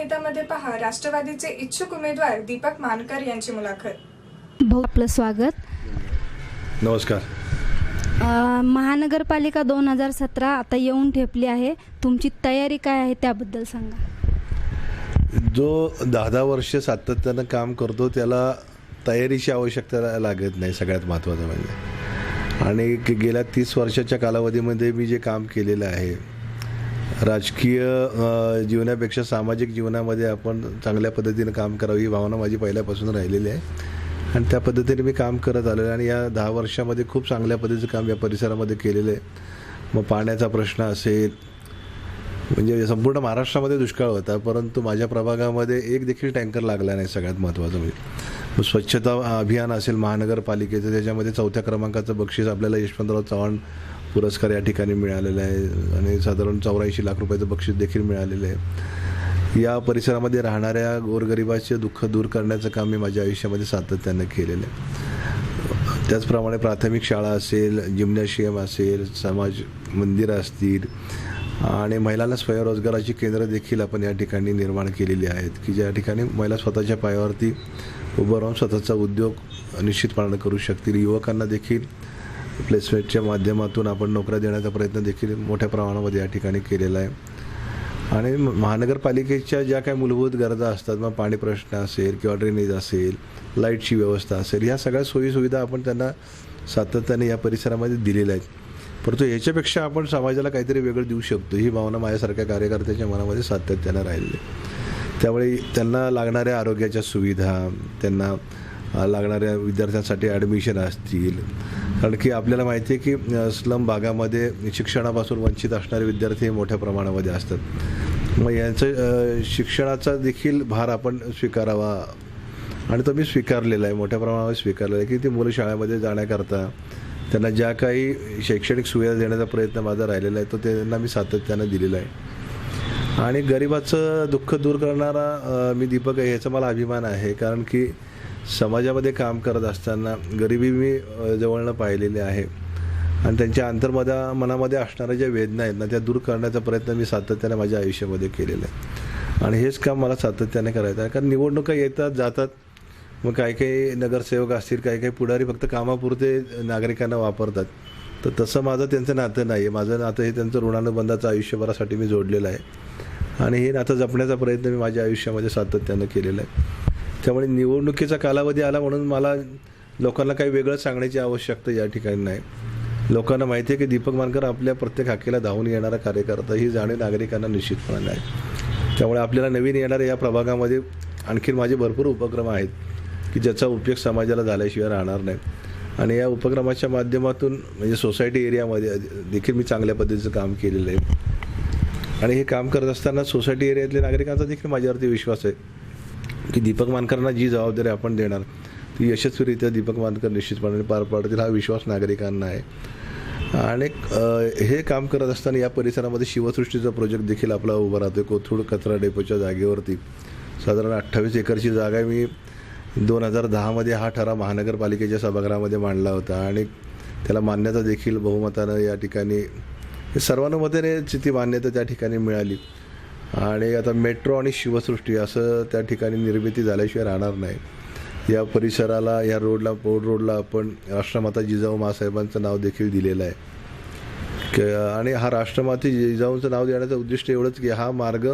नेत्यामध्ये पहा राष्ट्रवादीचे इच्छुक उमेदवार दीपक मानकर यांची मुलाखत. भाऊ आपलं स्वागत. नमस्कार. महानगरपालिका दोन हजार सतरा आता येऊन ठेपली आहे. तुमची तयारी काय आहे त्याबद्दल सांगा. जो दहा दहा वर्ष सातत्यानं काम करतो त्याला तयारीची आवश्यकता लागत नाही सगळ्यात महत्त्वाचं म्हणजे. आणि गेल्या तीस वर्षाच्या कालावधीमध्ये मी जे काम केलेलं आहे राजकीय जीवनापेक्षा सामाजिक जीवनामध्ये आपण चांगल्या पद्धतीने काम करावं ही भावना माझी पहिल्यापासून राहिलेली आहे. आणि त्या पद्धतीने मी काम करत आलो आहे आणि या दहा वर्षामध्ये खूप चांगल्या पद्धतीचं काम या परिसरामध्ये केलेलं आहे. मग पाण्याचा प्रश्न असेल म्हणजे संपूर्ण महाराष्ट्रामध्ये दुष्काळ होता परंतु माझ्या प्रभागामध्ये एक देखील टँकर लागला नाही सगळ्यात महत्त्वाचं म्हणजे. मग स्वच्छता अभियान असेल महानगरपालिकेचं त्याच्यामध्ये चौथ्या क्रमांकाचं बक्षीस आपल्याला यशवंतराव चव्हाण पुरस्कार या ठिकाणी मिळालेला आहे आणि साधारण चौऱ्याऐंशी लाख रुपयाचं बक्षीस देखील मिळालेलं आहे. या परिसरामध्ये राहणाऱ्या गोरगरिबाचे दुःख दूर करण्याचं काम मी माझ्या आयुष्यामध्ये सातत्यानं केलेलं आहे. त्याचप्रमाणे प्राथमिक शाळा असेल जिम्नॅशियम असेल समाज मंदिरं असतील आणि महिलांना स्वयंरोजगाराची केंद्र देखील आपण या ठिकाणी निर्माण केलेली आहेत की ज्या ठिकाणी महिला स्वतःच्या पायावरती उभं राहून स्वतःचा उद्योग निश्चितपणानं करू शकतील. युवकांना देखील प्लेसमेंटच्या माध्यमातून आपण नोकऱ्या देण्याचा प्रयत्न देखील मोठ्या प्रमाणामध्ये या ठिकाणी केलेला आहे. आणि महानगरपालिकेच्या ज्या काही मूलभूत गरजा असतात मग पाणी प्रश्न असेल किंवा ड्रेनेज असेल लाईटची व्यवस्था असेल ह्या सगळ्या सोयीसुविधा आपण त्यांना सातत्याने या परिसरामध्ये दिलेल्या आहेत. परंतु याच्यापेक्षा आपण समाजाला काहीतरी वेगळं देऊ शकतो ही भावना माझ्यासारख्या कार्यकर्त्याच्या मनामध्ये सातत्यानं राहिली आहे. त्यामुळे त्यांना लागणाऱ्या आरोग्याच्या सुविधा त्यांना लागणाऱ्या विद्यार्थ्यांसाठी ॲडमिशन असतील कारण की आपल्याला माहिती आहे की स्लम भागामध्ये शिक्षणापासून वंचित असणारे विद्यार्थी हे मोठ्या प्रमाणामध्ये असतात. मग यांचं शिक्षणाचा देखील भार आपण स्वीकारावा. आणि तो मी स्वीकारलेला आहे मोठ्या प्रमाणावर स्वीकारलेला आहे की ती मुलं शाळेमध्ये जाण्याकरता त्यांना ज्या काही शैक्षणिक सुविधा देण्याचा प्रयत्न माझा राहिलेला आहे तो त्यांना मी सातत्यानं दिलेला आहे. आणि गरिबाचं दुःख दूर करणारा मी दीपक आहे ह्याचा मला अभिमान आहे. कारण की समाजामध्ये काम करत असताना गरिबी मी जवळनं पाहिलेली आहे. आणि त्यांच्या अंतर्मधा मनामध्ये असणाऱ्या ज्या वेदना आहेत ना त्या दूर करण्याचा प्रयत्न मी सातत्याने माझ्या आयुष्यामध्ये केलेला आहे. आणि हेच काम मला सातत्याने करायचं आहे. कारण निवडणुका येतात जातात. मग काही काही नगरसेवक असतील काही काही पुढारी फक्त कामापुरते नागरिकांना वापरतात. तर तसं माझं त्यांचं नातं नाही आहे माझं नातं हे त्यांचं ऋणानुबंधाचं आयुष्यभरासाठी मी जोडलेलं आहे. आणि हे नातं जपण्याचा प्रयत्न मी माझ्या आयुष्यामध्ये सातत्यानं केलेला आहे. त्यामुळे निवडणुकीचा कालावधी आला म्हणून मला लोकांना काही वेगळं सांगण्याची आवश्यकता या ठिकाणी नाही. लोकांना माहिती आहे की दीपक मानकर आपल्या प्रत्येक हाकेला धावून येणारा कार्यकर्ता ही जाणीव नागरिकांना निश्चितपणाने आहे त्यामुळे आपल्याला नवीन येणाऱ्या या प्रभागामध्ये आणखीन माझे भरपूर उपक्रम आहेत की ज्याचा उपयोग समाजाला झाल्याशिवाय राहणार नाही. आणि या उपक्रमाच्या माध्यमातून म्हणजे सोसायटी एरियामध्ये देखील मी चांगल्या पद्धतीचं काम केलेलं आहे. आणि हे काम करत असताना सोसायटी एरियातल्या नागरिकांचा देखील माझ्यावरती विश्वास आहे. की दीपक मानकरांना जी जबाबदारी आपण देणार ती यशस्वीरित्या दीपक मानकर निश्चितपणे पार पाडतील हा विश्वास नागरिकांना आहे. आणि हे काम करत असताना या परिसरामध्ये शिवसृष्टीचा प्रोजेक्ट देखील आपला उभा राहतो कोथरूड कचरा डेपोच्या जागेवरती. साधारण अठ्ठावीस एकरची जागा मी दोन हजार दहामध्ये हा ठराव महानगरपालिकेच्या सभागृहामध्ये मांडला होता आणि त्याला मान्यता देखील बहुमतानं या ठिकाणी सर्वानुमतेने ती मान्यता त्या ठिकाणी मिळाली. आणि आता मेट्रो आणि शिवसृष्टी असं त्या ठिकाणी निर्मिती झाल्याशिवाय राहणार नाही. या परिसराला या रोडला बोर्ड रोडला आपण राष्ट्रमाता जिजाऊ मासाहेबांचं नाव देखील दिलेलं आहे. क- आणि हा राष्ट्रमाता जिजाऊंचं नाव देण्याचं उद्दिष्ट एवढंच की हा मार्ग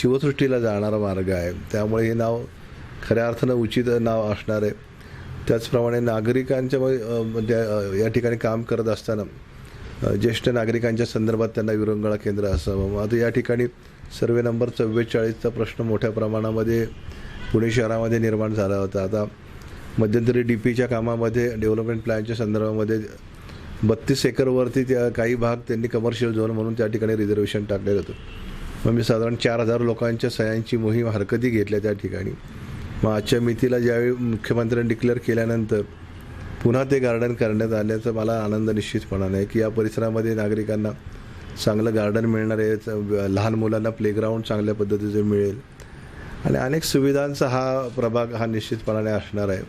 शिवसृष्टीला जाणारा मार्ग आहे. त्यामुळे हे नाव खऱ्या अर्थानं उचित नाव असणार आहे. त्याचप्रमाणे नागरिकांच्या म्हणजे, या ठिकाणी काम करत असताना ज्येष्ठ नागरिकांच्या संदर्भात त्यांना विरंगळा केंद्र असावं. मग आता या ठिकाणी सर्वे नंबर चव्वेचाळीसचा प्रश्न मोठ्या प्रमाणामध्ये पुणे शहरामध्ये निर्माण झाला होता. आता मध्यंतरी डी पीच्या कामामध्ये डेव्हलपमेंट प्लॅनच्या संदर्भामध्ये बत्तीस एकरवरती त्या काही भाग त्यांनी कमर्शियल झोन म्हणून त्या ठिकाणी रिझर्वेशन टाकलेलं होतं. मग मी साधारण चार हजार लोकांच्या सह्यांची मोहीम हरकती घेतल्या त्या ठिकाणी. मग आजच्या मितीला ज्यावेळी मुख्यमंत्र्यांनी डिक्लेअर केल्यानंतर पुन्हा ते गार्डन करण्यात आल्याचा मला आनंद निश्चितपणाने आहे की या परिसरामध्ये नागरिकांना चांगलं गार्डन मिळणार आहे च- लहान मुलांना प्लेग्राऊंड चांगल्या पद्धतीचं मिळेल. आणि अनेक सुविधांचा हा प्रभाग हा निश्चितपणाने असणार आहे.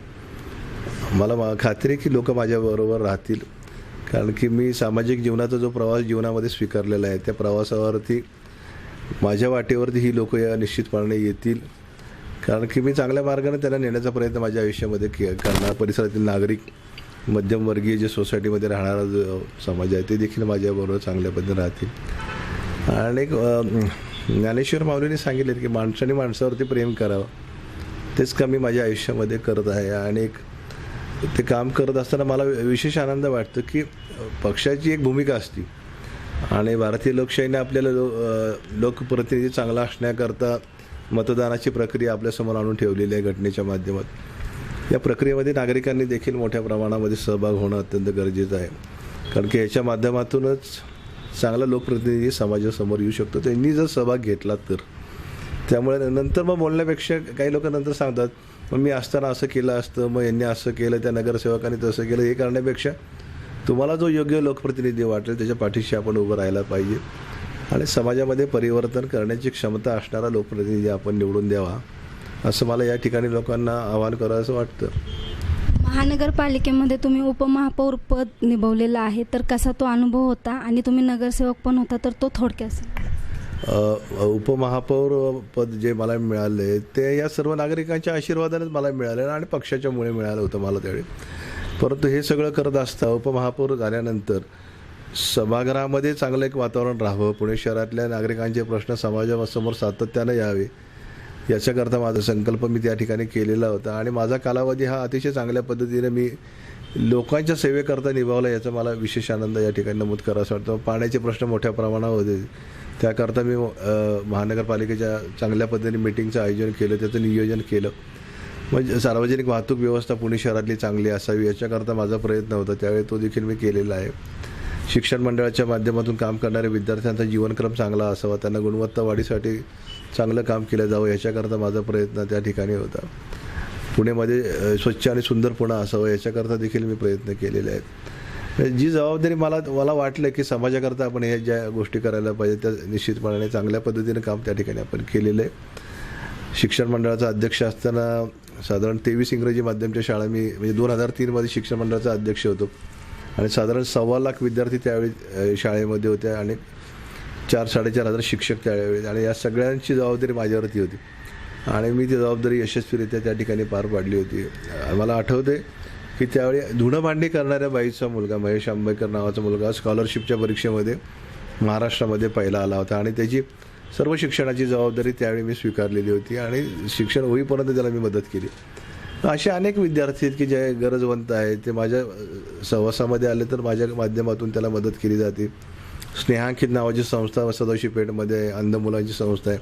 मला मा- खात्री आहे की लोक माझ्याबरोबर राहतील. कारण की मी सामाजिक जीवनाचा जो प्रवास जीवनामध्ये स्वीकारलेला आहे त्या प्रवासावरती माझ्या वाटेवरती ही लोक या निश्चितपणे येतील. कारण की मी चांगल्या मार्गाने त्यांना नेण्याचा प्रयत्न माझ्या आयुष्यामध्ये के करणार परिसरातील नागरिक मध्यमवर्गीय जे सोसायटीमध्ये राहणारा जो समाज आहे ते देखील माझ्याबरोबर चांगल्या पद्धतीने राहतील. आणि एक, ज्ञानेश्वर माऊलीने सांगितले की माणसाने माणसावरती प्रेम करावं. तेच कमी माझ्या आयुष्यामध्ये करत आहे. आणि एक ते काम करत असताना मला विशेष आनंद वाटतो की पक्षाची एक भूमिका असते. आणि भारतीय लोकशाहीने आपल्याला लो लोकप्रतिनिधी चांगला असण्याकरता मतदानाची प्रक्रिया आपल्यासमोर आणून ठेवलेली आहे घटनेच्या माध्यमात या प्रक्रियेमध्ये नागरिकांनी देखील मोठ्या प्रमाणामध्ये सहभाग होणं अत्यंत गरजेचं आहे. कारण की याच्या माध्यमातूनच चांगला लोकप्रतिनिधी समाजासमोर येऊ शकतो. त्यांनी जर सहभाग घेतला तर. त्यामुळे नंतर मग बोलण्यापेक्षा काही लोक नंतर सांगतात मग मी असताना असं केलं असतं मग यांनी असं केलं त्या नगरसेवकांनी तसं केलं. हे करण्यापेक्षा तुम्हाला जो योग्य लोकप्रतिनिधी वाटेल त्याच्या पाठीशी आपण उभं राहायला पाहिजे. आणि समाजामध्ये परिवर्तन करण्याची क्षमता असणारा लोकप्रतिनिधी आपण निवडून द्यावा. असं मला या ठिकाणी लोकांना आवाहन करावं असं वाटतं. महानगरपालिकेमध्ये तुम्ही उपमहापौर पद निभवलेलं आहे तर कसा तो अनुभव होता? आणि तुम्ही नगरसेवक पण होता तर तो थोडक्यात उपमहापौर पद जे मला मिळाले ते या सर्व नागरिकांच्या आशीर्वादानेच मला मिळाले आणि पक्षाच्यामुळे मिळालं होतं मला त्यावेळी. परंतु हे सगळं करत असता उपमहापौर झाल्यानंतर सभागृहामध्ये चांगलं एक वातावरण राहावं पुणे शहरातल्या नागरिकांचे प्रश्न समाजासमोर सातत्यानं यावे याच्याकरता माझा संकल्प मी त्या ठिकाणी केलेला होता. आणि माझा कालावधी हा अतिशय चांगल्या पद्धतीने मी लोकांच्या सेवेकरता निभावला याचा मला विशेष आनंद या ठिकाणी नमूद असं वाटतो. पाण्याचे प्रश्न मोठ्या प्रमाणावर होते. त्याकरता मी महानगरपालिकेच्या चांगल्या पद्धतीने मिटिंगचं आयोजन केलं त्याचं नियोजन केलं. म्हणजे सार्वजनिक वाहतूक व्यवस्था पुणे शहरातली चांगली असावी याच्याकरता माझा प्रयत्न होता. त्यावेळी तो देखील मी केलेला आहे. शिक्षण मंडळाच्या माध्यमातून काम करणाऱ्या विद्यार्थ्यांचा जीवनक्रम चांगला असावा त्यांना गुणवत्ता वाढीसाठी चांगलं काम केलं जावं याच्याकरता माझा प्रयत्न त्या ठिकाणी होता. पुण्यामध्ये स्वच्छ आणि सुंदर पुणे असावं याच्याकरता देखील मी प्रयत्न केलेले आहेत. म्हणजे जी जबाबदारी मला मला वाटलं की समाजाकरता आपण ह्या ज्या गोष्टी करायला पाहिजे त्या निश्चितपणाने चांगल्या पद्धतीने काम त्या ठिकाणी आपण केलेलं आहे शिक्षण मंडळाचा अध्यक्ष असताना साधारण तेवीस इंग्रजी माध्यमच्या शाळा मी म्हणजे दोन हजार तीनमध्ये शिक्षण मंडळाचा अध्यक्ष होतो. आणि साधारण सव्वा लाख विद्यार्थी त्यावेळी शाळेमध्ये होते आणि चार साडेचार हजार शिक्षक त्यावेळी आणि या सगळ्यांची जबाबदारी माझ्यावरती होती. आणि मी ती जबाबदारी यशस्वीरित्या त्या ठिकाणी पार पाडली होती. मला आठवते की त्यावेळी धुणं भांडी करणाऱ्या बाईचा मुलगा महेश आंबेकर नावाचा मुलगा स्कॉलरशिपच्या परीक्षेमध्ये महाराष्ट्रामध्ये पहिला आला होता. आणि त्याची सर्व शिक्षणाची जबाबदारी त्यावेळी मी स्वीकारलेली होती आणि शिक्षण होईपर्यंत त्याला मी मदत केली. असे अनेक विद्यार्थी आहेत की जे गरजवंत आहेत. ते माझ्या सहवासामध्ये आले तर माझ्या माध्यमातून त्याला मदत केली जाते. स्नेहांकित नावाची संस्था सदाशिव पेठमध्ये अंध मुलांची संस्था आहे.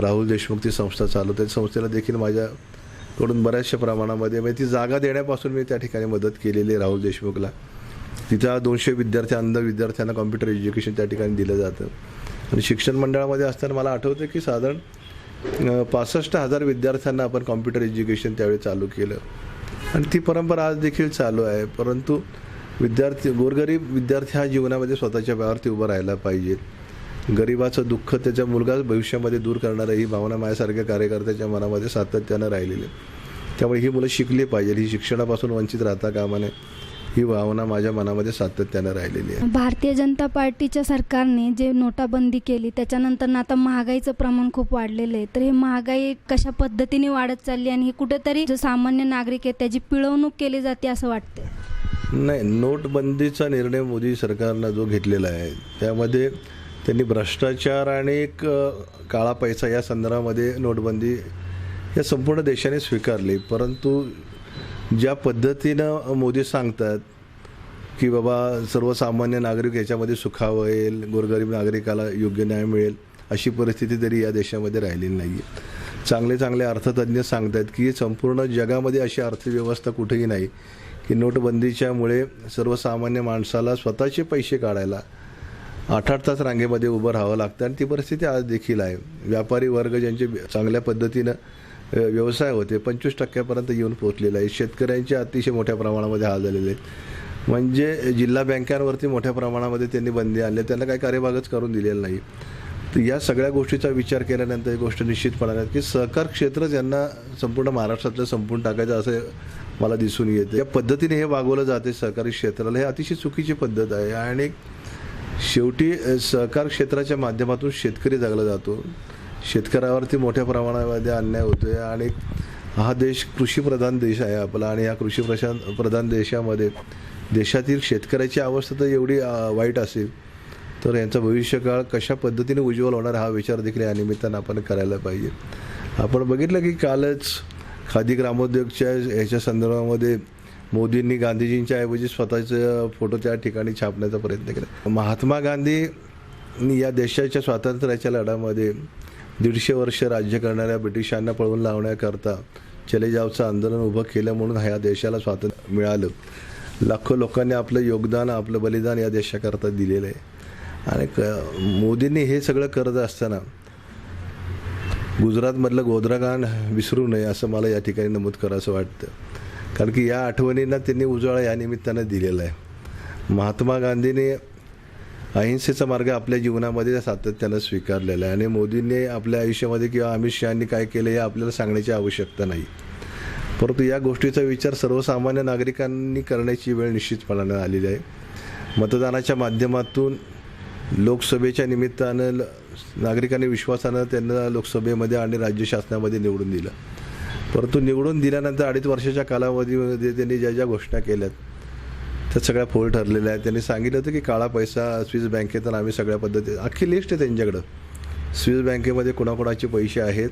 राहुल देशमुख ती संस्था चालवते. संस्थेला देखील माझ्याकडून बऱ्याचशा प्रमाणामध्ये म्हणजे ती जागा देण्यापासून मी त्या ठिकाणी मदत केलेली आहे राहुल देशमुखला. तिथं दोनशे विद्यार्थी अंध विद्यार्थ्यांना कॉम्प्युटर एज्युकेशन त्या ठिकाणी दिलं जातं. आणि शिक्षण मंडळामध्ये असताना मला आठवतं की साधारण पासष्ट हजार विद्यार्थ्यांना आपण कॉम्प्युटर एज्युकेशन त्यावेळी चालू केलं. आणि ती परंपरा आज देखील चालू आहे. परंतु विद्यार्थी गोरगरीब विद्यार्थी हा जीवनामध्ये स्वतःच्या पायावरती उभं राहायला पाहिजे. गरिबाचं दुःख त्याच्या मुलगा भविष्यामध्ये दूर करणारं ही भावना माझ्यासारख्या कार्यकर्त्याच्या मनामध्ये सातत्यानं राहिलेली आहे. त्यामुळे ही मुलं शिकली पाहिजे ही शिक्षणापासून वंचित राहता कामा नये. ही भावना माझ्या मनामध्ये सातत्यानं राहिलेली आहे. भारतीय जनता पार्टीच्या सरकारने जे नोटाबंदी केली त्याच्यानंतर आता महागाईचं प्रमाण खूप वाढलेलं आहे. तर हे महागाई कशा पद्धतीने वाढत चालली आणि हे कुठेतरी जो सामान्य नागरिक आहे त्याची पिळवणूक केली जाते असं वाटतं नाही नोटबंदीचा निर्णय मोदी सरकारनं जो घेतलेला आहे त्यामध्ये त्यांनी भ्रष्टाचार आणि एक काळा पैसा या संदर्भामध्ये नोटबंदी या संपूर्ण देशाने स्वीकारली. परंतु ज्या पद्धतीनं मोदी सांगतात की बाबा सर्वसामान्य नागरिक याच्यामध्ये सुखावेल गोरगरीब नागरिकाला योग्य न्याय मिळेल अशी परिस्थिती तरी या देशामध्ये राहिलेली नाही आहे चांगले चांगले अर्थतज्ज्ञ सांगतात की संपूर्ण जगामध्ये अशी अर्थव्यवस्था कुठेही नाही. की नोटबंदीच्यामुळे सर्वसामान्य माणसाला स्वतःचे पैसे काढायला आठ आठ तास रांगेमध्ये उभं राहावं लागतं आणि ती परिस्थिती आज देखील आहे. व्यापारी वर्ग ज्यांचे चांगल्या पद्धतीनं व्यवसाय होते पंचवीस टक्क्यापर्यंत येऊन पोहोचलेला आहे शेतकऱ्यांचे अतिशय मोठ्या प्रमाणामध्ये हाल झालेले आहेत. म्हणजे जिल्हा बँकांवरती मोठ्या प्रमाणामध्ये त्यांनी बंदी आणली. त्यांना काही कार्यभागच करून दिलेला नाही. तर या सगळ्या गोष्टीचा विचार केल्यानंतर ही गोष्ट निश्चितपणाने की सहकार क्षेत्र ज्यांना संपूर्ण महाराष्ट्रातलं संपूर्ण टाकायचं असं मला दिसून येतं. या पद्धतीने हे वागवलं जाते सहकारी क्षेत्राला. हे अतिशय चुकीची पद्धत आहे आणि शेवटी सहकार क्षेत्राच्या माध्यमातून शेतकरी जगला जातो. शेतकऱ्यावरती मोठ्या प्रमाणामध्ये अन्याय होतोय आणि हा देश कृषीप्रधान देश आहे आपला आणि या कृषी प्रशान प्रधान देशामध्ये देशातील शेतकऱ्याची अवस्था तर एवढी वाईट असेल तर यांचा भविष्यकाळ कशा पद्धतीने उज्ज्वल होणार हा विचार देखील या निमित्तानं आपण करायला पाहिजे. आपण बघितलं की कालच खादी ग्रामोद्योगच्या ह्याच्या संदर्भामध्ये मोदींनी गांधीजींच्या ऐवजी स्वतःचे फोटो त्या ठिकाणी छापण्याचा प्रयत्न केला. महात्मा गांधी या देशाच्या स्वातंत्र्याच्या लढ्यामध्ये दीडशे वर्ष राज्य करणाऱ्या ब्रिटिशांना पळवून लावण्याकरता चले जावचं आंदोलन उभं केलं म्हणून ह्या देशाला स्वातंत्र्य मिळालं. लाखो लोकांनी आपलं योगदान आपलं बलिदान या देशाकरता दिलेलं आहे. आणि क मोदींनी हे सगळं करत असताना गुजरातमधलं गोद्रागान विसरू नये असं मला या ठिकाणी नमूद करावं वाटतं. कारण की या आठवणींना त्यांनी उजाळा या निमित्तानं दिलेला आहे. महात्मा गांधीने अहिंसेचा मार्ग आपल्या जीवनामध्ये सातत्यानं स्वीकारलेला आहे आणि मोदींनी आपल्या आयुष्यामध्ये किंवा अमित शहानी काय केलं हे आपल्याला सांगण्याची आवश्यकता नाही. परंतु या गोष्टीचा विचार सर्वसामान्य नागरिकांनी करण्याची वेळ निश्चितपणानं आलेली आहे. मतदानाच्या माध्यमातून लोकसभेच्या निमित्तानं ल- नागरिकांनी विश्वासानं त्यांना लोकसभेमध्ये आणि राज्य शासनामध्ये निवडून दिलं. परंतु निवडून दिल्यानंतर अडीच वर्षाच्या कालावधीमध्ये त्यांनी ज्या ज्या घोषणा केल्यात त्या सगळ्या फोल ठरलेल्या आहेत. त्यांनी सांगितलं होतं की काळा पैसा स्विस बँकेत आम्ही सगळ्या पद्धती अख्खी लिस्ट आहे त्यांच्याकडं. स्विस बँकेमध्ये कोणाकोणाचे पैसे आहेत?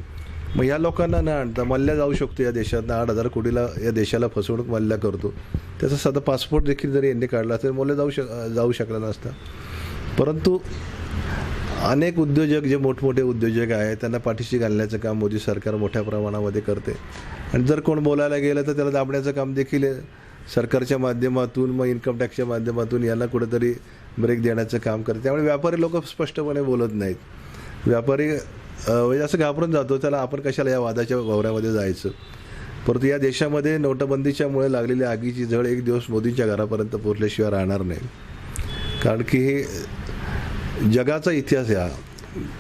मग ह्या लोकांना न आणता मल्ल्या जाऊ शकतो या देशात. आठ हजार कोटीला या देशाला फसवणूक मल्ल्या करतो. त्याचा साधा पासपोर्ट देखील जरी यांनी काढला असेल मल्ल्या जाऊ शक जाऊ शकला नसता. परंतु अनेक उद्योजक जे मोठमोठे उद्योजक आहेत त्यांना पाठीशी घालण्याचं काम मोदी सरकार मोठ्या प्रमाणामध्ये करते. आणि जर कोण बोलायला गेलं तर त्याला दाबण्याचं काम देखील सरकारच्या माध्यमातून मग इन्कम टॅक्सच्या माध्यमातून यांना कुठेतरी ब्रेक देण्याचं काम करते. त्यामुळे व्यापारी लोक स्पष्टपणे बोलत नाहीत. व्यापारी म्हणजे असं घाबरून जातो त्याला आपण कशाला या वादाच्या वावरामध्ये जायचं? परंतु या देशामध्ये नोटबंदीच्यामुळे लागलेली आगीची झळ एक दिवस मोदींच्या घरापर्यंत पोचल्याशिवाय राहणार नाही. कारण की हे जगाचा इतिहास या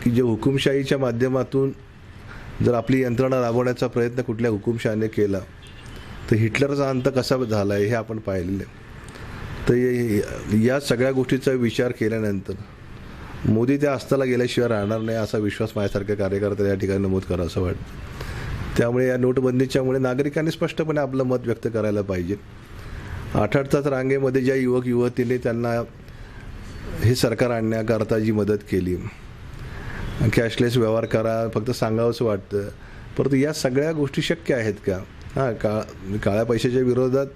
की जे हुकुमशाहीच्या माध्यमातून जर आपली यंत्रणा राबवण्याचा प्रयत्न कुठल्या हुकुमशाहीने केला तर हिटलरचा अंत कसा झाला आहे हे आपण पाहिलेलं आहे. तर या सगळ्या गोष्टीचा विचार केल्यानंतर मोदी त्या अस्ताला गेल्याशिवाय राहणार नाही असा विश्वास माझ्यासारख्या कार्यकर्त्या या ठिकाणी नमूद करा असं वाटतं. त्यामुळे या नोटबंदीच्यामुळे नागरिकांनी स्पष्टपणे आपलं मत व्यक्त करायला पाहिजे. आठ आठ तास रांगेमध्ये ज्या युवक युवतींनी त्यांना हे सरकार आणण्याकरता जी मदत केली कॅशलेस व्यवहार करा फक्त सांगावंसं वाटतं. परंतु या सगळ्या गोष्टी शक्य आहेत का? हां का काळ्या पैशाच्या विरोधात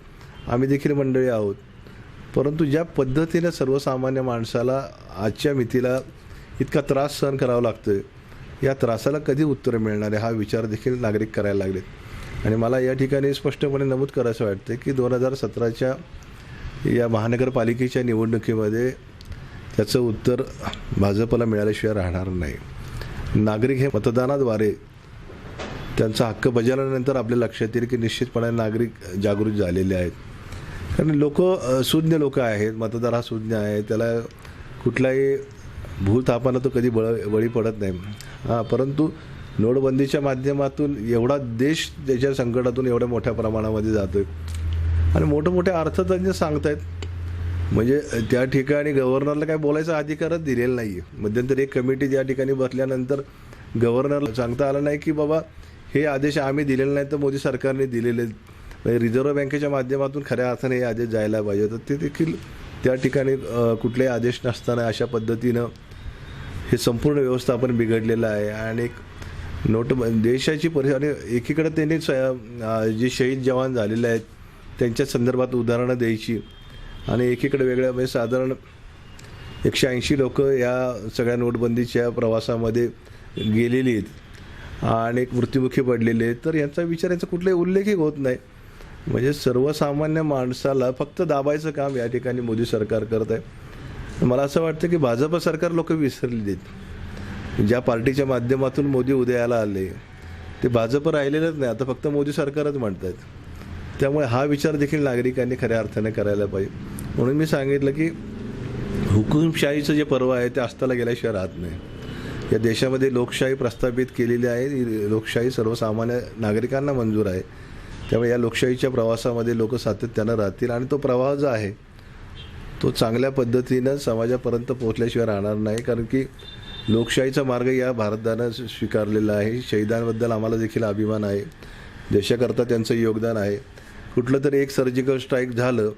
आम्ही देखील मंडळी आहोत. परंतु ज्या पद्धतीने सर्वसामान्य माणसाला आजच्या मितीला इतका त्रास सहन करावा लागतोय या त्रासाला कधी उत्तर मिळणार आहे हा विचार देखील नागरिक करायला लागलेत. आणि मला या ठिकाणी स्पष्टपणे नमूद करायचं वाटतं की दोन हजार सतराच्या या महानगरपालिकेच्या निवडणुकीमध्ये त्याचं उत्तर भाजपला मिळाल्याशिवाय राहणार नाही. नागरिक हे मतदानाद्वारे त्यांचा हक्क बजावल्यानंतर आपल्या लक्षात येईल की निश्चितपणे नागरिक जागृत झालेले आहेत. कारण लोक सुज्ञ लोक आहेत मतदार हा सुज्ञ आहे त्याला कुठलाही भूलथापानं तो कधी बळ बळी पडत नाही. हां परंतु नोटबंदीच्या माध्यमातून एवढा देश त्याच्या संकटातून एवढ्या मोठ्या प्रमाणामध्ये जातोय. आणि मोठे मोठे अर्थतज्ञ सांगत आहेत म्हणजे त्या ठिकाणी गव्हर्नरला काय बोलायचा अधिकारच दिलेला नाही आहे मध्यंतरी एक कमिटी त्या ठिकाणी बसल्यानंतर गव्हर्नरला सांगता आलं नाही की बाबा हे आदेश आम्ही दिलेले नाही तर मोदी सरकारने दिलेले. आहेत. म्हणजे रिझर्व्ह बँकेच्या माध्यमातून खऱ्या अर्थाने हे आदेश जायला पाहिजे. तर ते देखील त्या ठिकाणी कुठलेही आदेश नसताना अशा पद्धतीनं हे संपूर्ण व्यवस्थापन बिघडलेलं आहे. आणि एक नोट देशाची परिस्थिती आणि एकीकडे त्यांनी स- जे शहीद जवान झालेले आहेत त्यांच्या संदर्भात उदाहरणं द्यायची. आणि एकीकडे वेगळ्या म्हणजे साधारण एकशे ऐंशी लोक या सगळ्या नोटबंदीच्या प्रवासामध्ये गेलेली आहेत. आणि एक मृत्युमुखी पडलेले आहेत. तर यांचा विचार यांचा कुठलाही उल्लेखही होत नाही. म्हणजे सर्वसामान्य माणसाला फक्त दाबायचं काम या ठिकाणी मोदी सरकार करत आहे. मला असं वाटतं की भाजप सरकार लोक विसरलेली आहेत. ज्या पार्टीच्या माध्यमातून मोदी उदयाला आले ते भाजप राहिलेलंच नाही. आता फक्त मोदी सरकारच म्हणत आहेत त्यामुळे हा विचार देखील नागरिकांनी खऱ्या अर्थाने करायला पाहिजे. म्हणून मी सांगितलं की हुकुमशाहीचं जे पर्व आहे ते अस्ताला गेल्याशिवाय राहत नाही. या देशामध्ये लोकशाही प्रस्थापित केलेली आहे. लोकशाही सर्वसामान्य नागरिकांना मंजूर आहे. त्यामुळे या लोकशाहीच्या प्रवासामध्ये लोक सातत्यानं राहतील आणि तो प्रवाह जो आहे तो चांगल्या पद्धतीनं समाजापर्यंत पोहोचल्याशिवाय राहणार नाही. कारण की लोकशाहीचा मार्ग या भारतानं स्वीकारलेला आहे. शहीदांबद्दल आम्हाला देखील अभिमान आहे. देशाकरता त्यांचं योगदान आहे. कुठलं तरी एक सर्जिकल स्ट्राईक झालं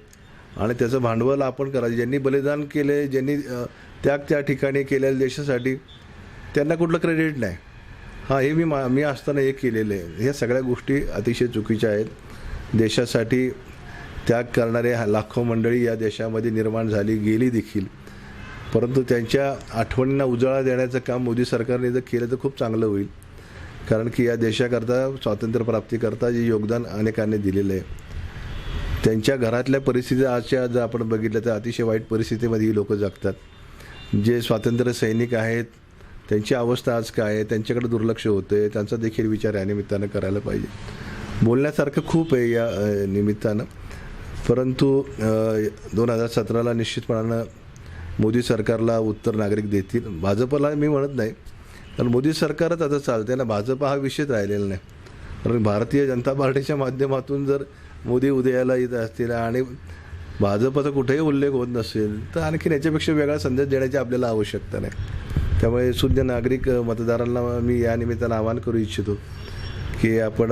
आणि त्याचं भांडवल आपण करायचं. ज्यांनी बलिदान केले ज्यांनी त्याग त्या ठिकाणी केलेल्या देशासाठी त्यांना कुठलं क्रेडिट नाही. हां हे मी मा मी असताना हे केलेलं आहे. ह्या सगळ्या गोष्टी अतिशय चुकीच्या आहेत. देशासाठी त्याग करणारे लाखो मंडळी या देशामध्ये निर्माण झाली गेली देखील. परंतु त्यांच्या आठवणींना उजाळा देण्याचं काम मोदी सरकारने जर केलं तर खूप चांगलं होईल. कारण की या देशाकरता स्वातंत्र्यप्राप्तीकरता जे योगदान अनेकांनी दिलेलं आहे. त्यांच्या घरातल्या परिस्थिती आजच्या जर आपण बघितलं तर अतिशय वाईट परिस्थितीमध्ये ही लोक जगतात. जे स्वातंत्र्य सैनिक आहेत त्यांची अवस्था आज काय आहे त्यांच्याकडे दुर्लक्ष होतं आहे त्यांचा देखील विचार या निमित्तानं करायला पाहिजे. बोलण्यासारखं खूप आहे या निमित्तानं. परंतु दोन हजार सतराला निश्चितपणानं मोदी सरकारला उत्तर नागरिक देतील. भाजपला मी म्हणत नाही. कारण मोदी सरकारच आता चालते ना. भाजप हा विषयच राहिलेला नाही. कारण भारतीय जनता पार्टीच्या माध्यमातून जर मोदी उदयाला येत असतील आणि भाजपचा कुठेही उल्लेख होत नसेल तर आणखीन याच्यापेक्षा वेगळा संदेश देण्याची आपल्याला आवश्यकता नाही. त्यामुळे शुद्ध नागरिक मतदारांना मी या निमित्तानं आवाहन करू इच्छितो की आपण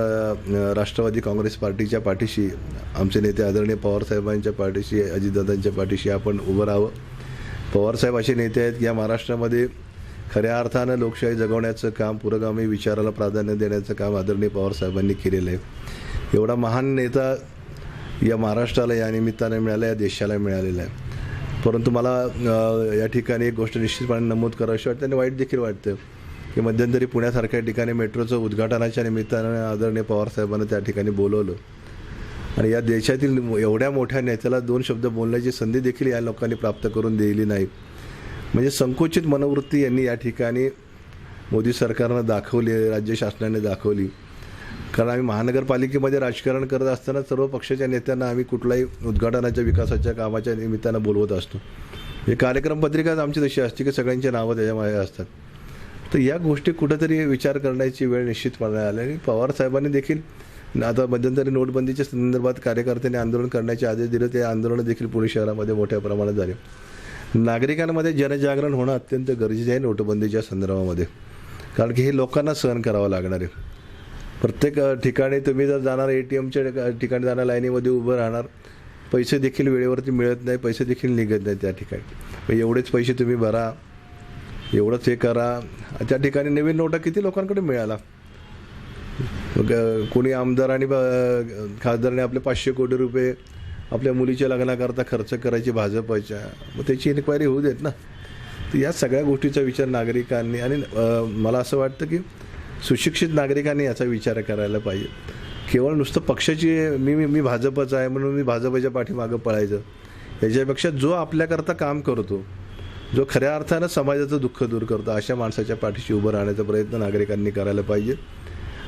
राष्ट्रवादी काँग्रेस पार्टीच्या पाठीशी आमचे नेते आदरणीय पवारसाहेबांच्या पाठीशी अजितदादांच्या पाठीशी आपण उभं राहावं. पवारसाहेब असे नेते आहेत की या महाराष्ट्रामध्ये खऱ्या अर्थानं लोकशाही जगवण्याचं काम पुरोगामी विचाराला प्राधान्य देण्याचं काम आदरणीय पवारसाहेबांनी केलेलं आहे. एवढा महान नेता या महाराष्ट्राला या निमित्ताने मिळाला या देशाला मिळालेला आहे. परंतु मला या ठिकाणी एक गोष्ट निश्चितपणे नमूद करावीशी वाटते आणि वाईट देखील वाटतं की मध्यंतरी पुण्यासारख्या ठिकाणी मेट्रोचं उद्घाटनाच्या निमित्तानं आदरणीय पवारसाहेबांना त्या ठिकाणी बोलवलं. आणि या देशातील एवढ्या मोठ्या नेत्याला दोन शब्द बोलण्याची संधी देखील या लोकांनी प्राप्त करून दिली नाही. म्हणजे संकुचित मनोवृत्ती यांनी या ठिकाणी मोदी सरकारनं दाखवली राज्य शासनाने दाखवली. कारण आम्ही महानगरपालिकेमध्ये राजकारण करत असताना सर्व पक्षाच्या नेत्यांना आम्ही कुठलाही उद्घाटनाच्या विकासाच्या कामाच्या निमित्तानं बोलवत असतो. हे कार्यक्रम पत्रिकाच आमची तशी असते की सगळ्यांची नावं त्याच्यामध्ये असतात. तर या गोष्टी कुठंतरी विचार करण्याची वेळ निश्चितपणे आली आणि पवार साहेबांनी देखील आता मध्यंतरी नोटबंदीच्या संदर्भात कार्यकर्त्यांनी आंदोलन करण्याचे आदेश दिले ते आंदोलन देखील पुणे शहरामध्ये मोठ्या प्रमाणात झाले. नागरिकांमध्ये जनजागरण होणं अत्यंत गरजेचं आहे नोटबंदीच्या संदर्भामध्ये. कारण की हे लोकांना सहन करावं लागणार आहे. प्रत्येक ठिकाणी तुम्ही जर जाणार ए टी एमच्या ठिकाणी जाणार लाईनीमध्ये उभं राहणार पैसे देखील वेळेवरती मिळत नाही पैसे देखील निघत नाही त्या ठिकाणी. मग एवढेच पैसे तुम्ही भरा एवढंच हे करा. त्या ठिकाणी नवीन नोटा किती लोकांकडे मिळाला? मग कोणी आमदार आणि ब- खासदाराने आपले पाचशे कोटी रुपये आपल्या मुलीच्या लग्नाकरता खर्च करायची भाजपच्या मग त्याची इन्क्वायरी होऊ देत ना. तर या सगळ्या गोष्टीचा विचार नागरिकांनी आणि मला असं वाटतं की सुशिक्षित नागरिकांनी याचा विचार करायला पाहिजे. केवळ नुसतं पक्षाची मी मी मी भाजपचा आहे म्हणून मी भाजपच्या पाठीमागं पळायचं. याच्यापेक्षा जो आपल्याकरता काम करतो जो खऱ्या अर्थानं समाजाचं दुःख दूर करतो अशा माणसाच्या पाठीशी उभं राहण्याचा प्रयत्न नागरिकांनी करायला पाहिजे.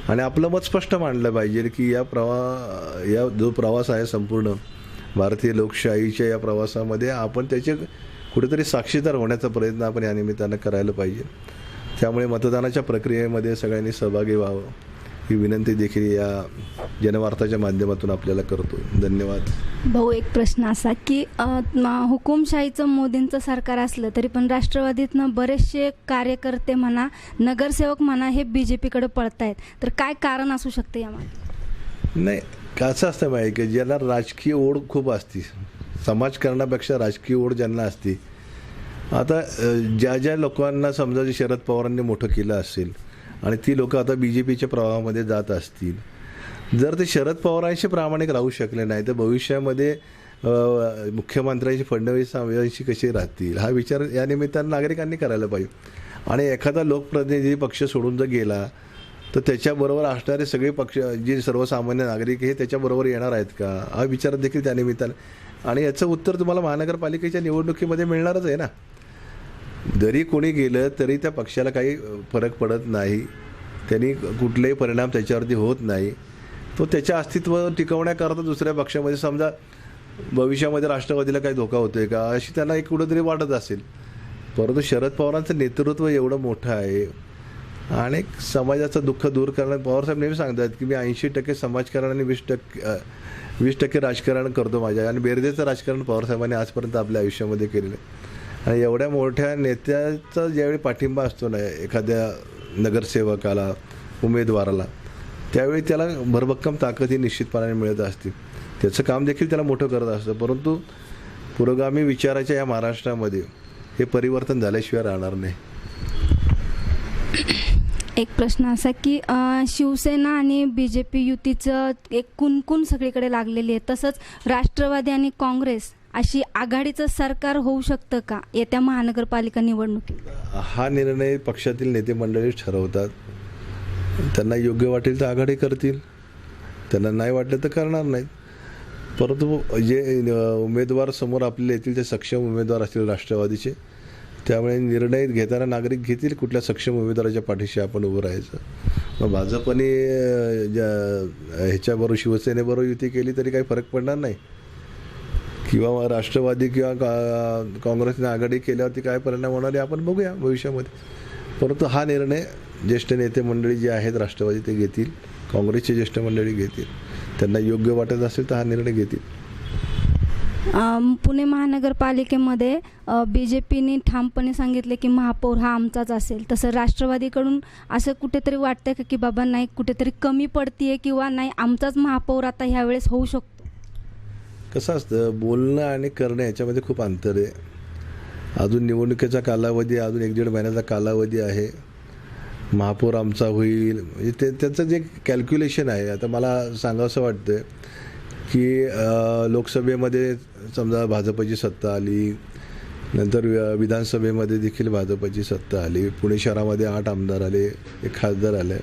आणि आपलं मत स्पष्ट मांडलं पाहिजे की या प्रवा या जो प्रवास आहे संपूर्ण भारतीय लोकशाहीच्या या प्रवासामध्ये आपण त्याचे कुठेतरी साक्षीदार होण्याचा प्रयत्न आपण या निमित्तानं करायला पाहिजे. त्यामुळे मतदानाच्या प्रक्रियेमध्ये सगळ्यांनी सहभागी व्हावं ही विनंती देखील या जनवार्ताच्या माध्यमातून आपल्याला करतो धन्यवाद. भाऊ एक प्रश्न असा की हुकुमशाहीचं मोदींचं सरकार असलं तरी पण राष्ट्रवादीतनं बरेचसे कार्यकर्ते म्हणा नगरसेवक म्हणा हे बी जे पीकडे पळतायत. तर काय कारण असू शकते यामागे? नाही कसं असतं माहिती की ज्यांना राजकीय ओढ खूप असते समाजकारणापेक्षा राजकीय ओढ ज्यांना असते आता ज्या ज्या लोकांना समजा जे शरद पवारांनी मोठं केलं असेल आणि ती लोक आता बी जे पीच्या प्रवाहामध्ये जात असतील जर ते शरद पवारांशी प्रामाणिक राहू शकले नाही तर भविष्यामध्ये मुख्यमंत्र्यांशी फडणवीस यांशी कसे राहतील? हा विचार या निमित्तानं नागरिकांनी करायला पाहिजे. आणि एखादा लोकप्रतिनिधी पक्ष सोडून जर गेला तर त्याच्याबरोबर असणारे सगळे पक्ष जे सर्वसामान्य नागरिक हे त्याच्याबरोबर येणार आहेत का? हा विचार देखील त्या निमित्तानं आणि याचं उत्तर तुम्हाला महानगरपालिकेच्या निवडणुकीमध्ये मिळणारच आहे ना. जरी कोणी गेलं तरी त्या पक्षाला काही फरक पडत नाही. त्यांनी कुठलेही परिणाम त्याच्यावरती होत नाही. तो त्याच्या अस्तित्व टिकवण्याकरता दुसऱ्या पक्षामध्ये समजा भविष्यामध्ये राष्ट्रवादीला काही धोका होतोय का अशी त्यांना एक कुठंतरी वाटत असेल. परंतु शरद पवारांचं नेतृत्व एवढं मोठं आहे आणि समाजाचं दुःख दूर करणं पवारसाहेब नेहमी सांगतात की मी ऐंशी टक्के समाजकारण आणि वीस टक्के वीस टक्के राजकारण करतो माझ्या आणि बेरजेचं राजकारण पवारसाहेबांनी आजपर्यंत आपल्या आयुष्यामध्ये केलेलं आहे. आणि एवढ्या मोठ्या नेत्याचा ज्यावेळी पाठिंबा असतो ना एखाद्या नगरसेवकाला उमेदवाराला त्यावेळी त्याला भरभक्कम ताकद ही निश्चितपणाने मिळत असते. त्याचं काम देखील त्याला मोठं करत असतं. परंतु पुरोगामी विचाराच्या या महाराष्ट्रामध्ये हे परिवर्तन झाल्याशिवाय राहणार नाही. एक प्रश्न असा की शिवसेना आणि बी जे पी युतीचं एक कुणकुण सगळीकडे लागलेली आहे. तसंच राष्ट्रवादी आणि काँग्रेस अशी आघाडीचं सरकार होऊ शकतं का? येत्या महानगरपालिका निवडणुकीत. हा निर्णय पक्षातील नेते मंडळी ठरवतात. त्यांना योग्य वाटेल तर आघाडी करतील. त्यांना नाही वाटलं तर करणार नाहीत. परंतु जे उमेदवार समोर आपले येतील ते सक्षम उमेदवार असतील राष्ट्रवादीचे त्यामुळे निर्णय घेताना नागरिक घेतील कुठल्या सक्षम उमेदवाराच्या पाठीशी आपण उभं राहायचं. मग भाजपने ज्या ह्याच्याबरोबर शिवसेनेबरोबर युती केली तरी काही फरक पडणार नाही. किंवा राष्ट्रवादी किंवा का- काँग्रेसने आघाडी केल्यावरती काय परिणाम होणार आहे आपण बघूया भविष्यामध्ये. परंतु हा निर्णय ज्येष्ठ नेते मंडळी जे आहेत राष्ट्रवादी ते घेतील काँग्रेसचे ज्येष्ठ मंडळी घेतील. त्यांना योग्य वाटत असेल तर हा निर्णय घेतील. पुणे महानगरपालिकेमध्ये बी जे पीने ठामपणे सांगितले की महापौर हा आमचाच असेल. तसं राष्ट्रवादीकडून असं कुठेतरी वाटतं का की बाबा नाही कुठेतरी कमी पडतीये किंवा नाही आमचाच महापौर आता ह्यावेळेस होऊ शकतो कसं असतं बोलणं आणि करणं याच्यामध्ये खूप अंतर आहे. अजून निवडणुकीचा कालावधी अजून एक दीड महिन्याचा कालावधी आहे. महापौर आमचा होईल. म्हणजे ते त्याचं जे कॅल्क्युलेशन आहे आता मला सांगावंसं वाटतं की लोकसभेमध्ये समजा भाजपची सत्ता आली नंतर वि- विधानसभेमध्ये देखील भाजपची सत्ता आली. पुणे शहरामध्ये आठ आमदार आले एक खासदार आले.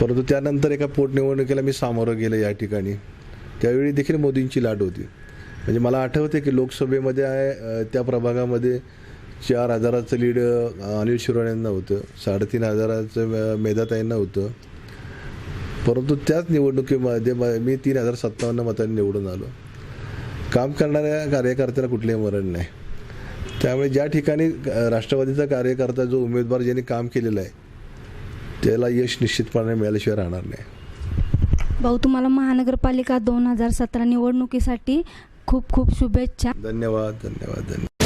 परंतु त्यानंतर एका पोटनिवडणुकीला मी सामोरं गेलं या ठिकाणी. त्यावेळी देखील मोदींची लाट होती. म्हणजे मला आठवते की लोकसभेमध्ये आहे त्या प्रभागामध्ये चार हजाराचं लीड अनिल शिरोड होतं. साडेतीन हजाराचं मेधाताईंना होतं. परंतु त्याच निवडणुकीमध्ये म- मी तीन हजार सत्तावन्न मतांनी निवडून आलो. काम करणाऱ्या कार्यकर्त्याला कुठलेही मरण नाही. त्यामुळे ज्या ठिकाणी राष्ट्रवादीचा कार्यकर्ता जो उमेदवार ज्यांनी काम केलेलं आहे त्याला यश निश्चितपणे मिळाल्याशिवाय राहणार नाही. भाऊ तुम्हाला महानगरपालिका दोन हजार सतरा निवडणुकीसाठी खूप खूप शुभेच्छा. धन्यवाद धन्यवाद धन्यवाद.